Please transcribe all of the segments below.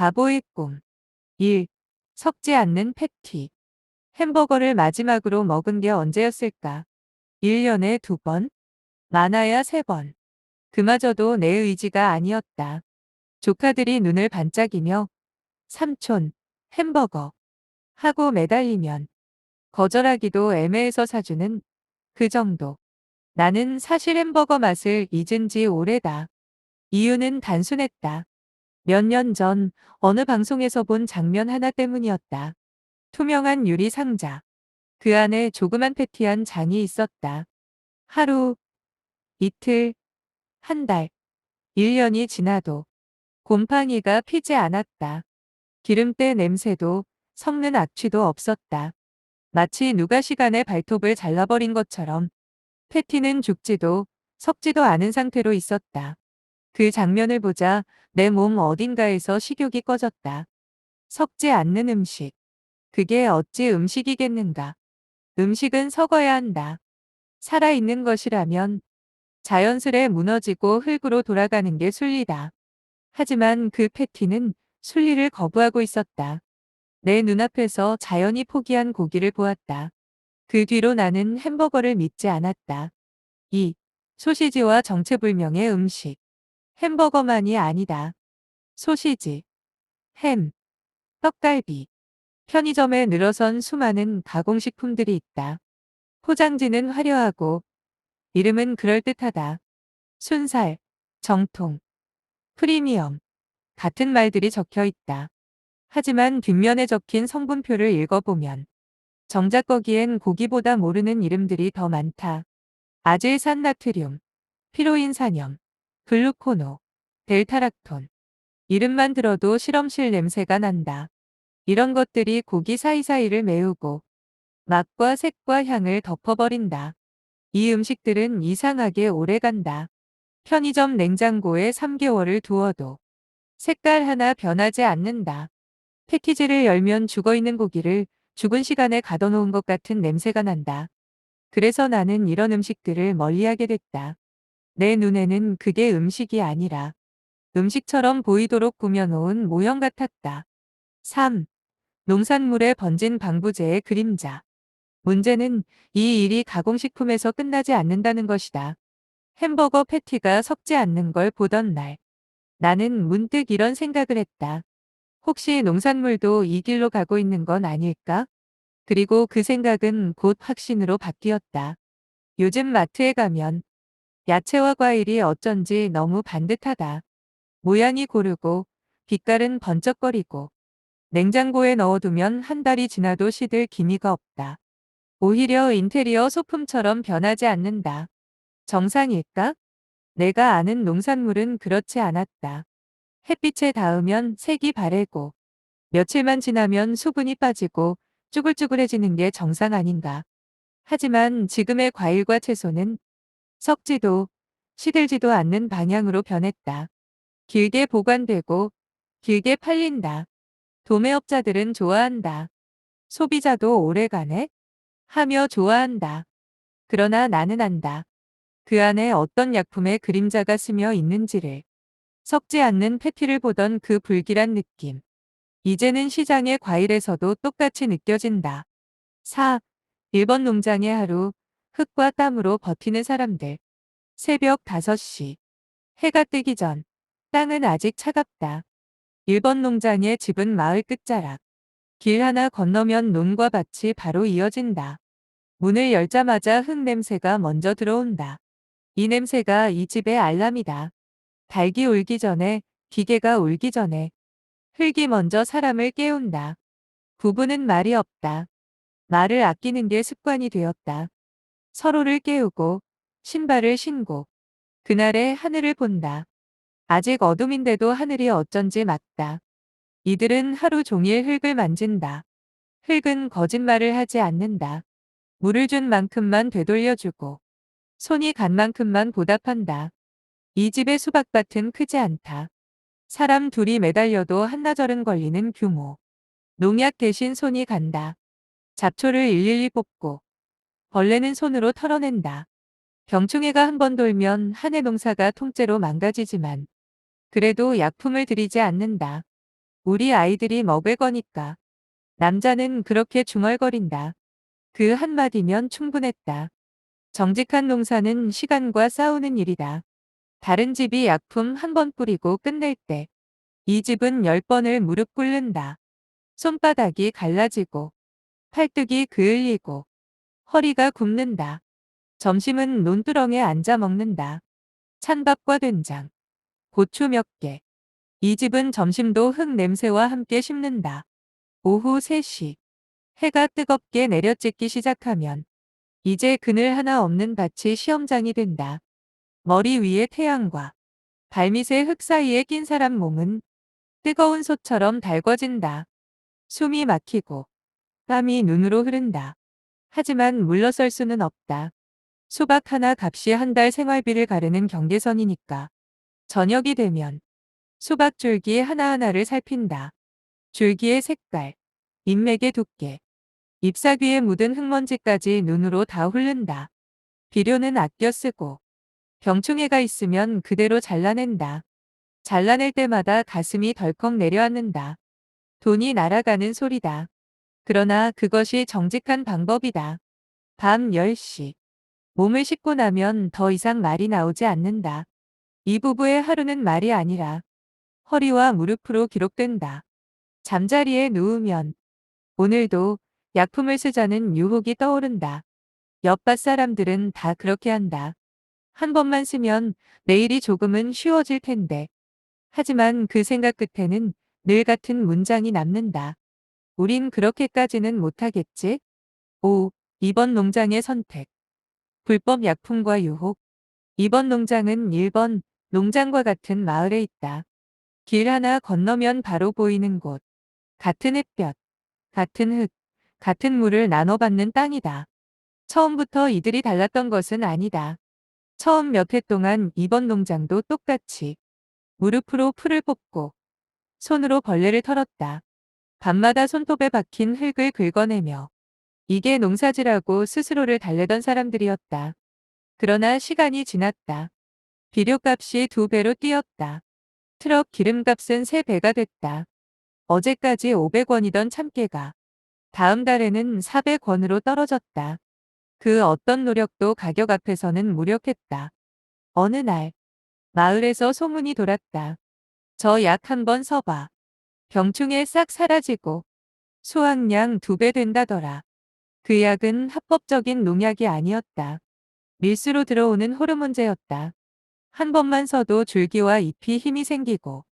바보의 꿈. 1. 섞지 않는 패티. 햄버거를 마지막으로 먹은 게 언제였을까? 1년에 두 번? 많아야 세 번. 그마저도 내 의지가 아니었다. 조카들이 눈을 반짝이며 삼촌, 햄버거 하고 매달리면 거절하기도 애매해서 사주는 그 정도. 나는 사실 햄버거 맛을 잊은 지 오래다. 이유는 단순했다. 몇 년 전 어느 방송에서 본 장면 하나 때문이었다. 투명한 유리 상자. 그 안에 조그만 패티한 장이 있었다. 하루, 이틀, 한 달, 1년이 지나도 곰팡이가 피지 않았다. 기름때 냄새도 섞는 악취도 없었다. 마치 누가 시간에 발톱을 잘라버린 것처럼 패티는 죽지도 섞지도 않은 상태로 있었다. 그 장면을 보자 내 몸 어딘가에서 식욕이 꺼졌다. 섞지 않는 음식. 그게 어찌 음식이겠는가. 음식은 섞어야 한다. 살아있는 것이라면 자연스레 무너지고 흙으로 돌아가는 게 순리다. 하지만 그 패티는 순리를 거부하고 있었다. 내 눈앞에서 자연이 포기한 고기를 보았다. 그 뒤로 나는 햄버거를 믿지 않았다. 2. 소시지와 정체불명의 음식. 햄버거만이 아니다. 소시지, 햄, 떡갈비. 편의점에 늘어선 수많은 가공식품들이 있다. 포장지는 화려하고 이름은 그럴듯하다. 순살, 정통, 프리미엄 같은 말들이 적혀 있다. 하지만 뒷면에 적힌 성분표를 읽어보면 정작 거기엔 고기보다 모르는 이름들이 더 많다. 아질산 나트륨, 피로인산염, 글루코노, 델타락톤. 이름만 들어도 실험실 냄새가 난다. 이런 것들이 고기 사이사이를 메우고 맛과 색과 향을 덮어버린다. 이 음식들은 이상하게 오래간다. 편의점 냉장고에 3개월을 두어도 색깔 하나 변하지 않는다. 패키지를 열면 죽어있는 고기를 죽은 시간에 가둬놓은 것 같은 냄새가 난다. 그래서 나는 이런 음식들을 멀리하게 됐다. 내 눈에는 그게 음식이 아니라 음식처럼 보이도록 꾸며놓은 모형 같았다. 3. 농산물에 번진 방부제의 그림자. 문제는 이 일이 가공식품에서 끝나지 않는다는 것이다. 햄버거 패티가 섞지 않는 걸 보던 날. 나는 문득 이런 생각을 했다. 혹시 농산물도 이 길로 가고 있는 건 아닐까? 그리고 그 생각은 곧 확신으로 바뀌었다. 요즘 마트에 가면 야채와 과일이 어쩐지 너무 반듯하다. 모양이 고르고 빛깔은 번쩍거리고 냉장고에 넣어두면 한 달이 지나도 시들 기미가 없다. 오히려 인테리어 소품처럼 변하지 않는다. 정상일까? 내가 아는 농산물은 그렇지 않았다. 햇빛에 닿으면 색이 바래고 며칠만 지나면 수분이 빠지고 쭈글쭈글해지는 게 정상 아닌가. 하지만 지금의 과일과 채소는 썩지도 시들지도 않는 방향으로 변했다. 길게 보관되고 길게 팔린다. 도매업자들은 좋아한다. 소비자도 오래가네? 하며 좋아한다. 그러나 나는 안다. 그 안에 어떤 약품의 그림자가 스며 있는지를. 섞지 않는 패티를 보던 그 불길한 느낌. 이제는 시장의 과일에서도 똑같이 느껴진다. 4. 일본 농장의 하루, 흙과 땀으로 버티는 사람들. 새벽 5시. 해가 뜨기 전. 땅은 아직 차갑다. 일본 농장의 집은 마을 끝자락. 길 하나 건너면 논과 밭이 바로 이어진다. 문을 열자마자 흙 냄새가 먼저 들어온다. 이 냄새가 이 집의 알람이다. 닭이 울기 전에, 기계가 울기 전에. 흙이 먼저 사람을 깨운다. 부부는 말이 없다. 말을 아끼는 게 습관이 되었다. 서로를 깨우고, 신발을 신고, 그날의 하늘을 본다. 아직 어둠인데도 하늘이 어쩐지 맑다. 이들은 하루 종일 흙을 만진다. 흙은 거짓말을 하지 않는다. 물을 준 만큼만 되돌려주고 손이 간 만큼만 보답한다. 이 집의 수박밭은 크지 않다. 사람 둘이 매달려도 한나절은 걸리는 규모. 농약 대신 손이 간다. 잡초를 일일이 뽑고 벌레는 손으로 털어낸다. 병충해가 한 번 돌면 한 해 농사가 통째로 망가지지만 그래도 약품을 들이지 않는다. 우리 아이들이 먹을 거니까. 남자는 그렇게 중얼거린다. 그 한마디면 충분했다. 정직한 농사는 시간과 싸우는 일이다. 다른 집이 약품 한 번 뿌리고 끝낼 때, 이 집은 열 번을 무릎 꿇는다. 손바닥이 갈라지고, 팔뚝이 그을리고, 허리가 굽는다. 점심은 논두렁에 앉아 먹는다. 찬밥과 된장, 고추 몇 개. 이 집은 점심도 흙 냄새와 함께 씹는다. 오후 3시. 해가 뜨겁게 내려찍기 시작하면 이제 그늘 하나 없는 밭이 시험장이 된다. 머리 위에 태양과 발밑의 흙 사이에 낀 사람 몸은 뜨거운 솥처럼 달궈진다. 숨이 막히고 땀이 눈으로 흐른다. 하지만 물러설 수는 없다. 수박 하나 값이 한 달 생활비를 가르는 경계선이니까. 저녁이 되면 수박 줄기 하나하나를 살핀다. 줄기의 색깔, 인맥의 두께, 잎사귀에 묻은 흙먼지까지 눈으로 다 훑는다. 비료는 아껴 쓰고 병충해가 있으면 그대로 잘라낸다. 잘라낼 때마다 가슴이 덜컥 내려앉는다. 돈이 날아가는 소리다. 그러나 그것이 정직한 방법이다. 밤 10시. 몸을 씻고 나면 더 이상 말이 나오지 않는다. 이 부부의 하루는 말이 아니라 허리와 무릎으로 기록된다. 잠자리에 누우면 오늘도 약품을 쓰자는 유혹이 떠오른다. 옆밭 사람들은 다 그렇게 한다. 한 번만 쓰면 내일이 조금은 쉬워질 텐데. 하지만 그 생각 끝에는 늘 같은 문장이 남는다. 우린 그렇게까지는 못하겠지? 5. 이번 농장의 선택. 불법 약품과 유혹. 이번 농장은 1번 농장과 같은 마을에 있다. 길 하나 건너면 바로 보이는 곳. 같은 햇볕, 같은 흙, 같은 물을 나눠받는 땅이다. 처음부터 이들이 달랐던 것은 아니다. 처음 몇 해 동안 이번 농장도 똑같이 무릎으로 풀을 뽑고 손으로 벌레를 털었다. 밤마다 손톱에 박힌 흙을 긁어내며 이게 농사지라고 스스로를 달래던 사람들이었다. 그러나 시간이 지났다. 비료값이 두 배로 뛰었다. 트럭 기름값은 세 배가 됐다. 어제까지 500원이던 참깨가 다음 달에는 400원으로 떨어졌다. 그 어떤 노력도 가격 앞에서는 무력했다. 어느 날 마을에서 소문이 돌았다. 저 약 한 번 서봐. 병충해 싹 사라지고 수확량 두 배 된다더라. 그 약은 합법적인 농약이 아니었다. 밀수로 들어오는 호르몬제였다. 한 번만 서도 줄기와 잎이 힘이 생기고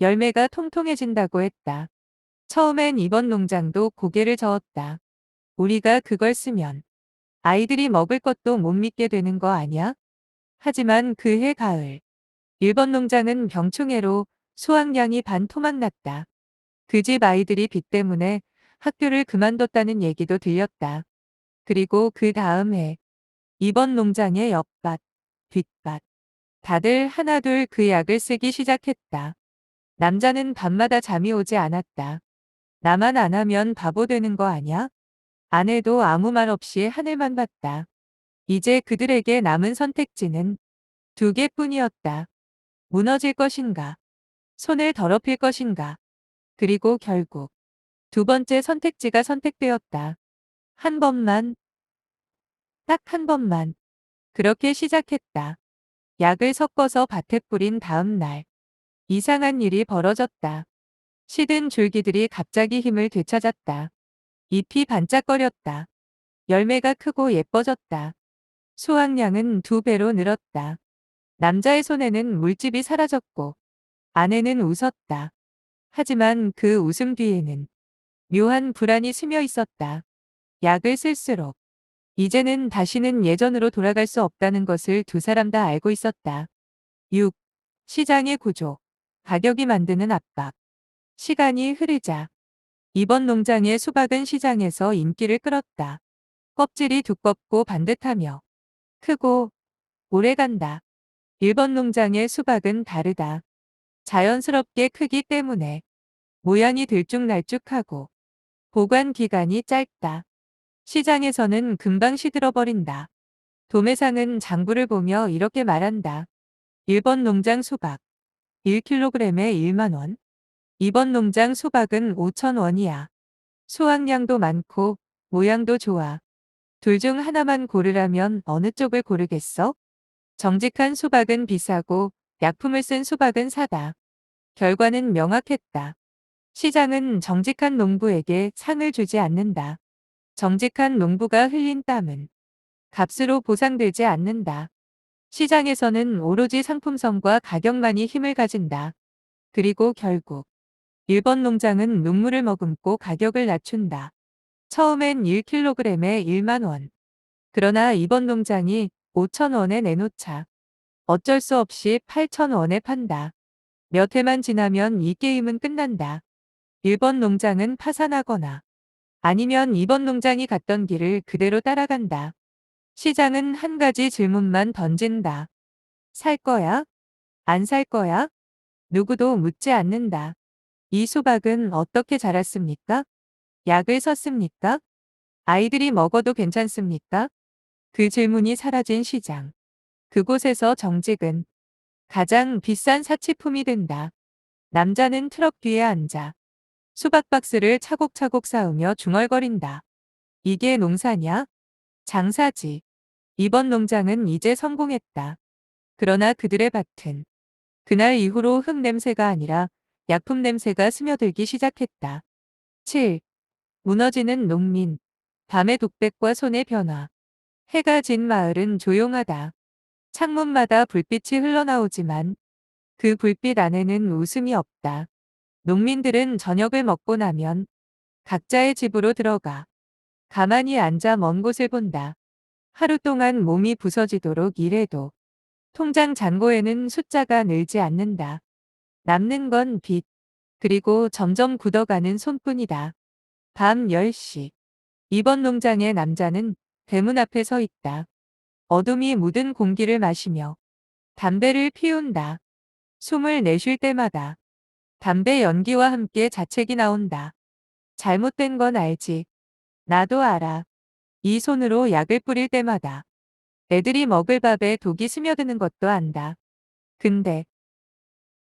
열매가 통통해진다고 했다. 처음엔 이번 농장도 고개를 저었다. 우리가 그걸 쓰면 아이들이 먹을 것도 못 믿게 되는 거 아냐? 하지만 그해 가을, 일본 농장은 병충해로 수확량이 반토막 났다. 그 집 아이들이 빚 때문에 학교를 그만뒀다는 얘기도 들렸다. 그리고 그 다음 해, 이번 농장의 옆밭, 뒷밭, 다들 하나둘 그 약을 쓰기 시작했다. 남자는 밤마다 잠이 오지 않았다. 나만 안 하면 바보 되는 거 아냐? 아내도 아무 말 없이 하늘만 봤다. 이제 그들에게 남은 선택지는 두 개뿐이었다. 무너질 것인가? 손을 더럽힐 것인가? 그리고 결국 두 번째 선택지가 선택되었다. 한 번만, 딱 한 번만. 그렇게 시작했다. 약을 섞어서 밭에 뿌린 다음 날. 이상한 일이 벌어졌다. 시든 줄기들이 갑자기 힘을 되찾았다. 잎이 반짝거렸다. 열매가 크고 예뻐졌다. 수확량은 두 배로 늘었다. 남자의 손에는 물집이 사라졌고 아내는 웃었다. 하지만 그 웃음 뒤에는 묘한 불안이 스며 있었다. 약을 쓸수록 이제는 다시는 예전으로 돌아갈 수 없다는 것을 두 사람 다 알고 있었다. 6. 시장의 구조. 가격이 만드는 압박. 시간이 흐르자 이번 농장의 수박은 시장에서 인기를 끌었다. 껍질이 두껍고 반듯하며 크고 오래간다. 일본 농장의 수박은 다르다. 자연스럽게 크기 때문에 모양이 들쭉날쭉하고 보관 기간이 짧다. 시장에서는 금방 시들어버린다. 도매상은 장부를 보며 이렇게 말한다. 일본 농장 수박 1kg에 1만원. 이번 농장 수박은 5,000원이야. 수확량도 많고 모양도 좋아. 둘 중 하나만 고르라면 어느 쪽을 고르겠어? 정직한 수박은 비싸고 약품을 쓴 수박은 사다. 결과는 명확했다. 시장은 정직한 농부에게 상을 주지 않는다. 정직한 농부가 흘린 땀은 값으로 보상되지 않는다. 시장에서는 오로지 상품성과 가격만이 힘을 가진다. 그리고 결국 일본 농장은 눈물을 머금고 가격을 낮춘다. 처음엔 1kg에 1만 원. 그러나 이번 농장이 5천 원에 내놓자 어쩔 수 없이 8천 원에 판다. 몇 해만 지나면 이 게임은 끝난다. 1번 농장은 파산하거나 아니면 2번 농장이 갔던 길을 그대로 따라간다. 시장은 한 가지 질문만 던진다. 살 거야? 안 살 거야? 누구도 묻지 않는다. 이 수박은 어떻게 자랐습니까? 약을 썼습니까? 아이들이 먹어도 괜찮습니까? 그 질문이 사라진 시장. 그곳에서 정직은 가장 비싼 사치품이 된다. 남자는 트럭 뒤에 앉아 수박 박스를 차곡차곡 쌓으며 중얼거린다. 이게 농사냐? 장사지. 이번 농장은 이제 성공했다. 그러나 그들의 밭은 그날 이후로 흙 냄새가 아니라 약품 냄새가 스며들기 시작했다. 7. 무너지는 농민. 밤의 독백과 손의 변화. 해가 진 마을은 조용하다. 창문마다 불빛이 흘러나오지만 그 불빛 안에는 웃음이 없다. 농민들은 저녁을 먹고 나면 각자의 집으로 들어가 가만히 앉아 먼 곳을 본다. 하루 동안 몸이 부서지도록 일해도 통장 잔고에는 숫자가 늘지 않는다. 남는 건 빚, 그리고 점점 굳어가는 손뿐이다. 밤 10시. 이번 농장의 남자는 대문 앞에 서 있다. 어둠이 묻은 공기를 마시며 담배를 피운다. 숨을 내쉴 때마다 담배 연기와 함께 자책이 나온다. 잘못된 건 알지. 나도 알아. 이 손으로 약을 뿌릴 때마다 애들이 먹을 밥에 독이 스며드는 것도 안다. 근데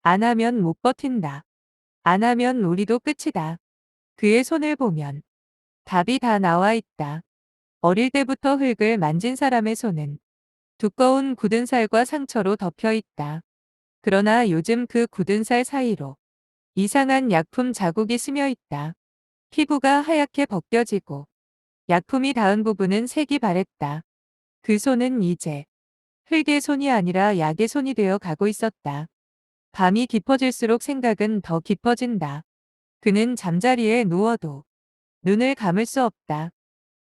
안 하면 못 버틴다. 안 하면 우리도 끝이다. 그의 손을 보면 답이 다 나와 있다. 어릴 때부터 흙을 만진 사람의 손은 두꺼운 굳은 살과 상처로 덮여 있다. 그러나 요즘 그 굳은 살 사이로 이상한 약품 자국이 스며 있다. 피부가 하얗게 벗겨지고 약품이 닿은 부분은 색이 바랬다. 그 손은 이제 흙의 손이 아니라 약의 손이 되어 가고 있었다. 밤이 깊어질수록 생각은 더 깊어진다. 그는 잠자리에 누워도 눈을 감을 수 없다.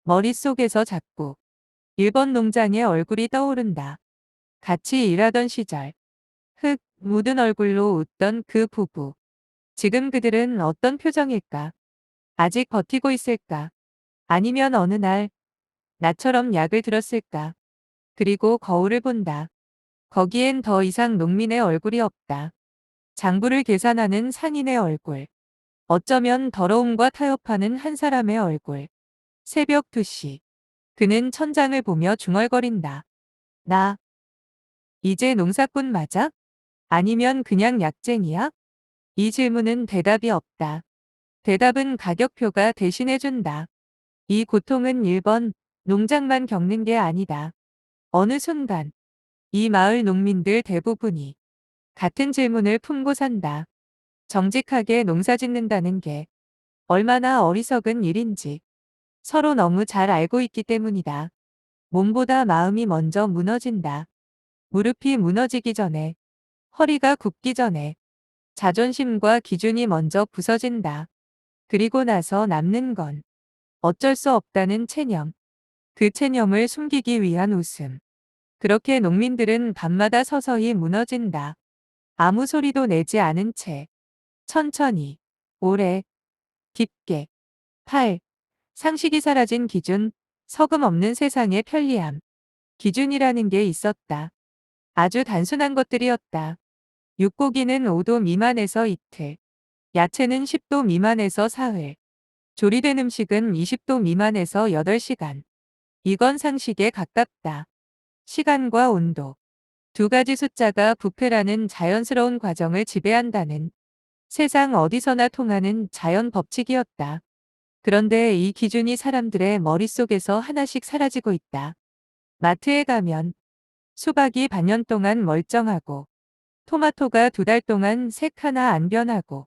머릿속에서 자꾸 일본 농장의 얼굴이 떠오른다. 같이 일하던 시절 흙 묻은 얼굴로 웃던 그 부부. 지금 그들은 어떤 표정일까? 아직 버티고 있을까? 아니면 어느 날 나처럼 약을 들었을까? 그리고 거울을 본다. 거기엔 더 이상 농민의 얼굴이 없다. 장부를 계산하는 상인의 얼굴. 어쩌면 더러움과 타협하는 한 사람의 얼굴. 새벽 2시. 그는 천장을 보며 중얼거린다. 나. 이제 농사꾼 맞아? 아니면 그냥 약쟁이야? 이 질문은 대답이 없다. 대답은 가격표가 대신해준다. 이 고통은 1번 농장만 겪는 게 아니다. 어느 순간 이 마을 농민들 대부분이 같은 질문을 품고 산다. 정직하게 농사 짓는다는 게 얼마나 어리석은 일인지 서로 너무 잘 알고 있기 때문이다. 몸보다 마음이 먼저 무너진다. 무릎이 무너지기 전에 허리가 굽기 전에 자존심과 기준이 먼저 부서진다. 그리고 나서 남는 건 어쩔 수 없다는 체념. 그 체념을 숨기기 위한 웃음. 그렇게 농민들은 밤마다 서서히 무너진다. 아무 소리도 내지 않은 채 천천히, 오래, 깊게. 8. 상식이 사라진 기준, 서금 없는 세상의 편리함. 기준이라는 게 있었다. 아주 단순한 것들이었다. 육고기는 5도 미만에서 이틀, 야채는 10도 미만에서 사흘, 조리된 음식은 20도 미만에서 8시간. 이건 상식에 가깝다. 시간과 온도. 두 가지 숫자가 부패라는 자연스러운 과정을 지배한다는 세상 어디서나 통하는 자연 법칙이었다. 그런데 이 기준이 사람들의 머릿속에서 하나씩 사라지고 있다. 마트에 가면 수박이 반년 동안 멀쩡하고 토마토가 두 달 동안 색 하나 안 변하고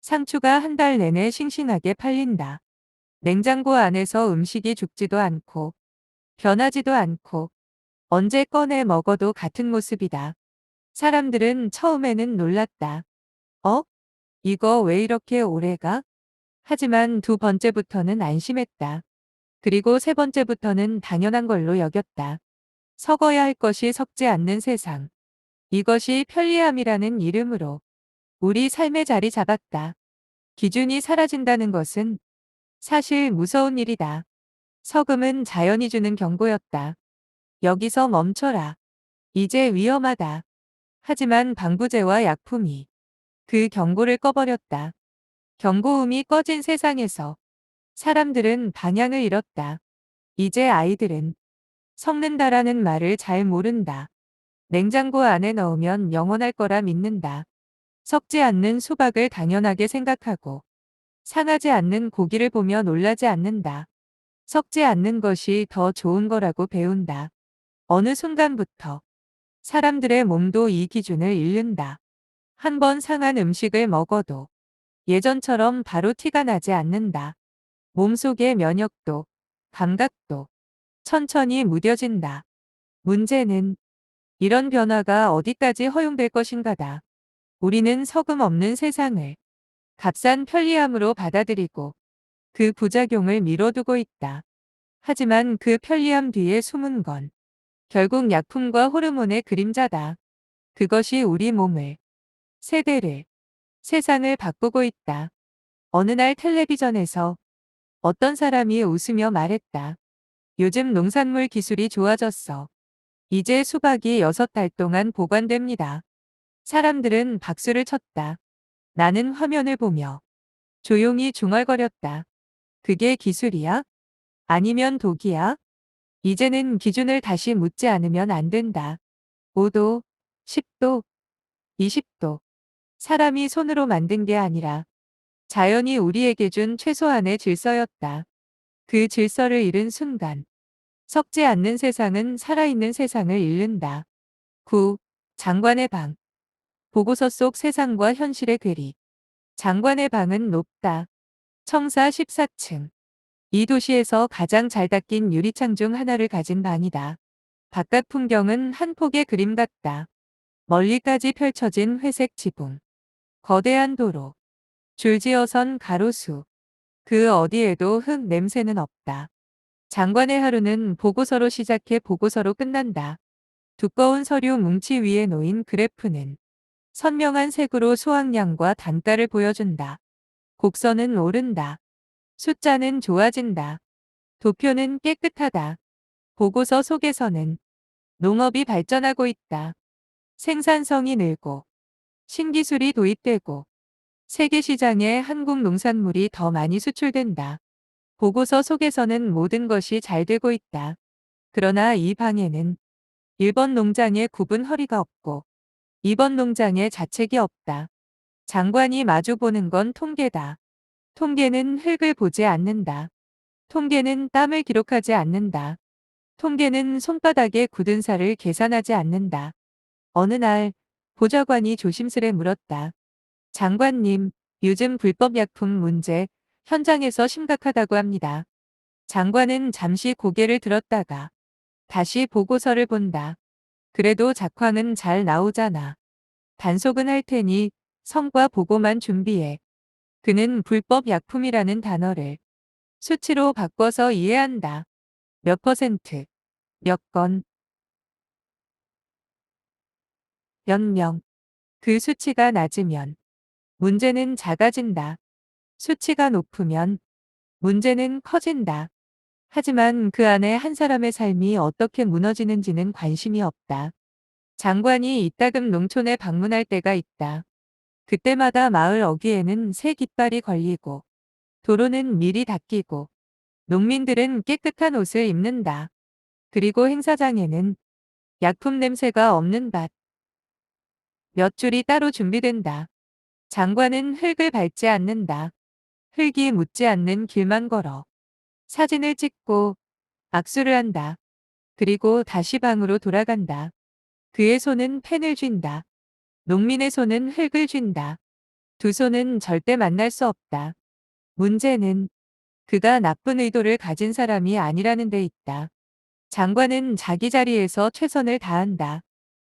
상추가 한 달 내내 싱싱하게 팔린다. 냉장고 안에서 음식이 죽지도 않고 변하지도 않고 언제 꺼내 먹어도 같은 모습이다. 사람들은 처음에는 놀랐다. 어? 이거 왜 이렇게 오래가? 하지만 두 번째부터는 안심했다. 그리고 세 번째부터는 당연한 걸로 여겼다. 썩어야 할 것이 썩지 않는 세상. 이것이 편리함이라는 이름으로 우리 삶의 자리 잡았다. 기준이 사라진다는 것은 사실 무서운 일이다. 석음은 자연이 주는 경고였다. 여기서 멈춰라. 이제 위험하다. 하지만 방부제와 약품이 그 경고를 꺼버렸다. 경고음이 꺼진 세상에서 사람들은 방향을 잃었다. 이제 아이들은 섞는다라는 말을 잘 모른다. 냉장고 안에 넣으면 영원할 거라 믿는다. 섞지 않는 수박을 당연하게 생각하고 상하지 않는 고기를 보며 놀라지 않는다. 섞지 않는 것이 더 좋은 거라고 배운다. 어느 순간부터 사람들의 몸도 이 기준을 잃는다. 한 번 상한 음식을 먹어도 예전처럼 바로 티가 나지 않는다. 몸속의 면역도, 감각도 천천히 무뎌진다. 문제는 이런 변화가 어디까지 허용될 것인가다. 우리는 서금 없는 세상을 값싼 편리함으로 받아들이고 그 부작용을 미뤄두고 있다. 하지만 그 편리함 뒤에 숨은 건 결국 약품과 호르몬의 그림자다. 그것이 우리 몸을, 세대를, 세상을 바꾸고 있다. 어느 날 텔레비전에서 어떤 사람이 웃으며 말했다. 요즘 농산물 기술이 좋아졌어. 이제 수박이 6달 동안 보관됩니다. 사람들은 박수를 쳤다. 나는 화면을 보며 조용히 중얼거렸다. 그게 기술이야? 아니면 독이야? 이제는 기준을 다시 묻지 않으면 안 된다. 5도, 10도, 20도. 사람이 손으로 만든 게 아니라 자연이 우리에게 준 최소한의 질서였다. 그 질서를 잃은 순간 섞지 않는 세상은 살아있는 세상을 잃는다. 9. 장관의 방 보고서 속 세상과 현실의 괴리 장관의 방은 높다. 청사 14층 이 도시에서 가장 잘 닦인 유리창 중 하나를 가진 방이다. 바깥 풍경은 한 폭의 그림 같다. 멀리까지 펼쳐진 회색 지붕. 거대한 도로. 줄지어선 가로수. 그 어디에도 흙 냄새는 없다. 장관의 하루는 보고서로 시작해 보고서로 끝난다. 두꺼운 서류 뭉치 위에 놓인 그래프는 선명한 색으로 수확량과 단가를 보여준다. 곡선은 오른다. 숫자는 좋아진다. 도표는 깨끗하다. 보고서 속에서는 농업이 발전하고 있다. 생산성이 늘고 신기술이 도입되고 세계 시장에 한국 농산물이 더 많이 수출된다. 보고서 속에서는 모든 것이 잘 되고 있다. 그러나 이 방에는 1번 농장에 굽은 허리가 없고 2번 농장에 자책이 없다. 장관이 마주보는 건 통계다. 통계는 흙을 보지 않는다. 통계는 땀을 기록하지 않는다. 통계는 손바닥에 굳은 살을 계산하지 않는다. 어느 날 보좌관이 조심스레 물었다. 장관님, 요즘 불법 약품 문제 현장에서 심각하다고 합니다. 장관은 잠시 고개를 들었다가 다시 보고서를 본다. 그래도 작황은 잘 나오잖아. 단속은 할 테니 성과 보고만 준비해. 그는 불법 약품이라는 단어를 수치로 바꿔서 이해한다. 몇 퍼센트, 몇 건, 몇 명. 그 수치가 낮으면 문제는 작아진다. 수치가 높으면 문제는 커진다. 하지만 그 안에 한 사람의 삶이 어떻게 무너지는지는 관심이 없다. 장관이 이따금 농촌에 방문할 때가 있다. 그때마다 마을 어귀에는 새 깃발이 걸리고 도로는 미리 닦이고 농민들은 깨끗한 옷을 입는다. 그리고 행사장에는 약품 냄새가 없는 밭. 몇 줄이 따로 준비된다. 장관은 흙을 밟지 않는다. 흙이 묻지 않는 길만 걸어. 사진을 찍고 악수를 한다. 그리고 다시 방으로 돌아간다. 그의 손은 펜을 쥔다. 농민의 손은 흙을 쥔다. 두 손은 절대 만날 수 없다. 문제는 그가 나쁜 의도를 가진 사람이 아니라는 데 있다. 장관은 자기 자리에서 최선을 다한다.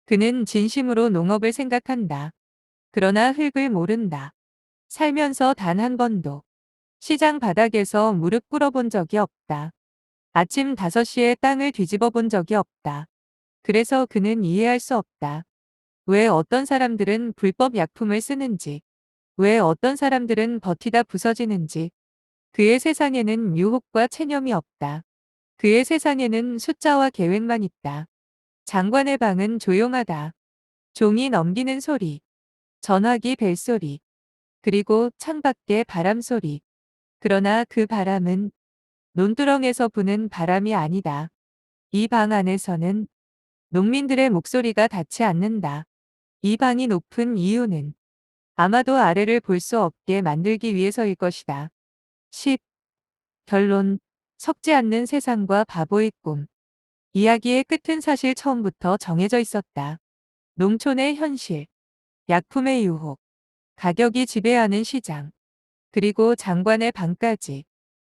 그는 진심으로 농업을 생각한다. 그러나 흙을 모른다. 살면서 단 한 번도 시장 바닥에서 무릎 꿇어본 적이 없다. 아침 5시에 땅을 뒤집어 본 적이 없다. 그래서 그는 이해할 수 없다. 왜 어떤 사람들은 불법 약품을 쓰는지, 왜 어떤 사람들은 버티다 부서지는지, 그의 세상에는 유혹과 체념이 없다. 그의 세상에는 숫자와 계획만 있다. 장관의 방은 조용하다. 종이 넘기는 소리, 전화기 벨소리, 그리고 창밖의 바람소리. 그러나 그 바람은 논두렁에서 부는 바람이 아니다. 이 방 안에서는 농민들의 목소리가 닿지 않는다. 이 방이 높은 이유는 아마도 아래를 볼 수 없게 만들기 위해서일 것이다. 10. 결론 섞지 않는 세상과 바보의 꿈. 이야기의 끝은 사실 처음부터 정해져 있었다. 농촌의 현실, 약품의 유혹, 가격이 지배하는 시장, 그리고 장관의 방까지.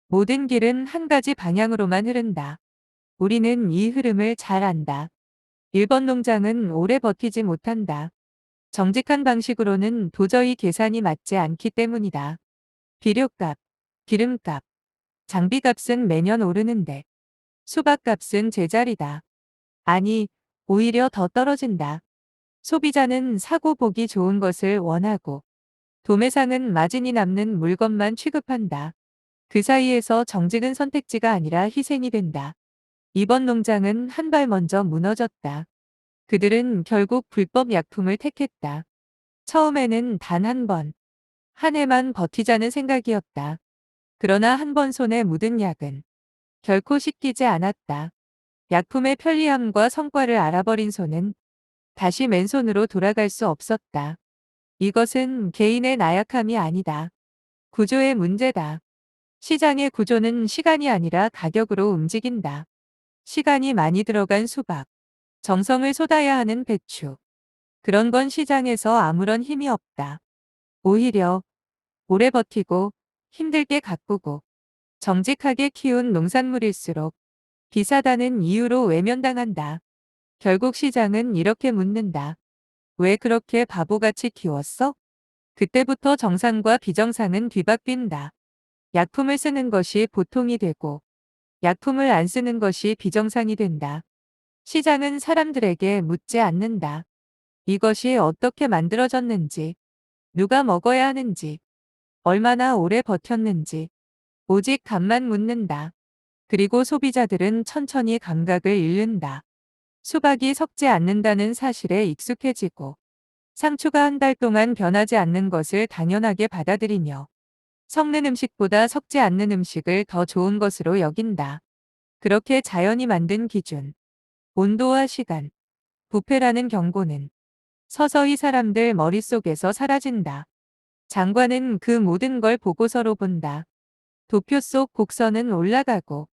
모든 길은 한 가지 방향으로만 흐른다. 우리는 이 흐름을 잘 안다. 1번 농장은 오래 버티지 못한다. 정직한 방식으로는 도저히 계산이 맞지 않기 때문이다. 비료값, 기름값, 장비값은 매년 오르는데 수박값은 제자리다. 아니, 오히려 더 떨어진다. 소비자는 사고 보기 좋은 것을 원하고 도매상은 마진이 남는 물건만 취급한다. 그 사이에서 정직은 선택지가 아니라 희생이 된다. 이번 농장은 한 발 먼저 무너졌다. 그들은 결국 불법 약품을 택했다. 처음에는 단 한 번, 한 해만 버티자는 생각이었다. 그러나 한 번 손에 묻은 약은 결코 씻기지 않았다. 약품의 편리함과 성과를 알아버린 손은 다시 맨손으로 돌아갈 수 없었다. 이것은 개인의 나약함이 아니다. 구조의 문제다. 시장의 구조는 시간이 아니라 가격으로 움직인다. 시간이 많이 들어간 수박, 정성을 쏟아야 하는 배추. 그런 건 시장에서 아무런 힘이 없다. 오히려 오래 버티고 힘들게 가꾸고 정직하게 키운 농산물일수록 비싸다는 이유로 외면당한다. 결국 시장은 이렇게 묻는다. 왜 그렇게 바보같이 키웠어? 그때부터 정상과 비정상은 뒤바뀐다. 약품을 쓰는 것이 보통이 되고 약품을 안 쓰는 것이 비정상이 된다. 시장은 사람들에게 묻지 않는다. 이것이 어떻게 만들어졌는지, 누가 먹어야 하는지, 얼마나 오래 버텼는지, 오직 값만 묻는다. 그리고 소비자들은 천천히 감각을 잃는다. 수박이 섞지 않는다는 사실에 익숙해지고 상추가 한 달 동안 변하지 않는 것을 당연하게 받아들이며 섞는 음식보다 섞지 않는 음식을 더 좋은 것으로 여긴다. 그렇게 자연이 만든 기준, 온도와 시간, 부패라는 경고는 서서히 사람들 머릿속에서 사라진다. 장관은 그 모든 걸 보고서로 본다. 도표 속 곡선은 올라가고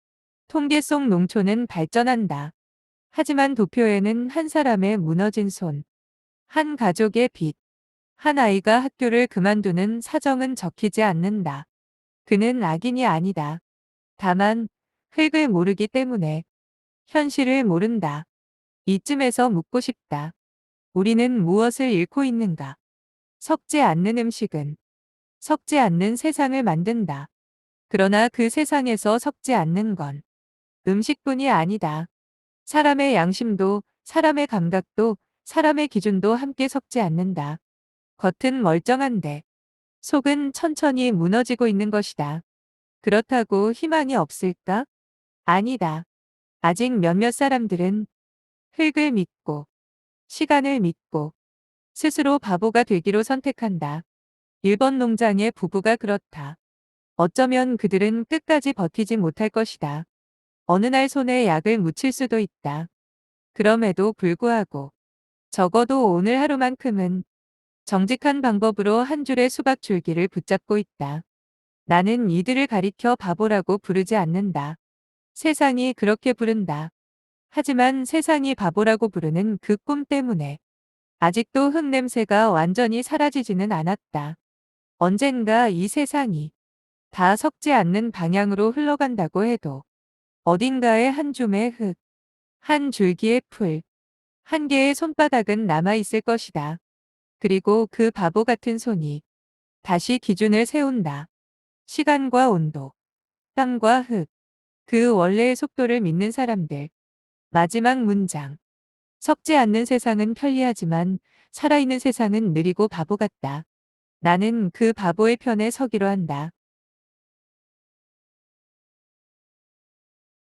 통계 속 농촌은 발전한다. 하지만 도표에는 한 사람의 무너진 손, 한 가족의 빚, 한 아이가 학교를 그만두는 사정은 적히지 않는다. 그는 악인이 아니다. 다만 흙을 모르기 때문에 현실을 모른다. 이쯤에서 묻고 싶다. 우리는 무엇을 잃고 있는가? 섞지 않는 음식은 섞지 않는 세상을 만든다. 그러나 그 세상에서 섞지 않는 건 음식뿐이 아니다. 사람의 양심도, 사람의 감각도, 사람의 기준도 함께 섞지 않는다. 겉은 멀쩡한데 속은 천천히 무너지고 있는 것이다. 그렇다고 희망이 없을까? 아니다. 아직 몇몇 사람들은 흙을 믿고 시간을 믿고 스스로 바보가 되기로 선택한다. 일본 농장의 부부가 그렇다. 어쩌면 그들은 끝까지 버티지 못할 것이다. 어느 날 손에 약을 묻힐 수도 있다. 그럼에도 불구하고 적어도 오늘 하루만큼은 정직한 방법으로 한 줄의 수박 줄기를 붙잡고 있다. 나는 이들을 가리켜 바보라고 부르지 않는다. 세상이 그렇게 부른다. 하지만 세상이 바보라고 부르는 그 꿈 때문에 아직도 흙 냄새가 완전히 사라지지는 않았다. 언젠가 이 세상이 다 섞지 않는 방향으로 흘러간다고 해도 어딘가에 한 줌의 흙, 한 줄기의 풀, 한 개의 손바닥은 남아있을 것이다. 그리고 그 바보 같은 손이 다시 기준을 세운다. 시간과 온도, 땅과 흙, 그 원래의 속도를 믿는 사람들. 마지막 문장. 섞지 않는 세상은 편리하지만 살아있는 세상은 느리고 바보 같다. 나는 그 바보의 편에 서기로 한다.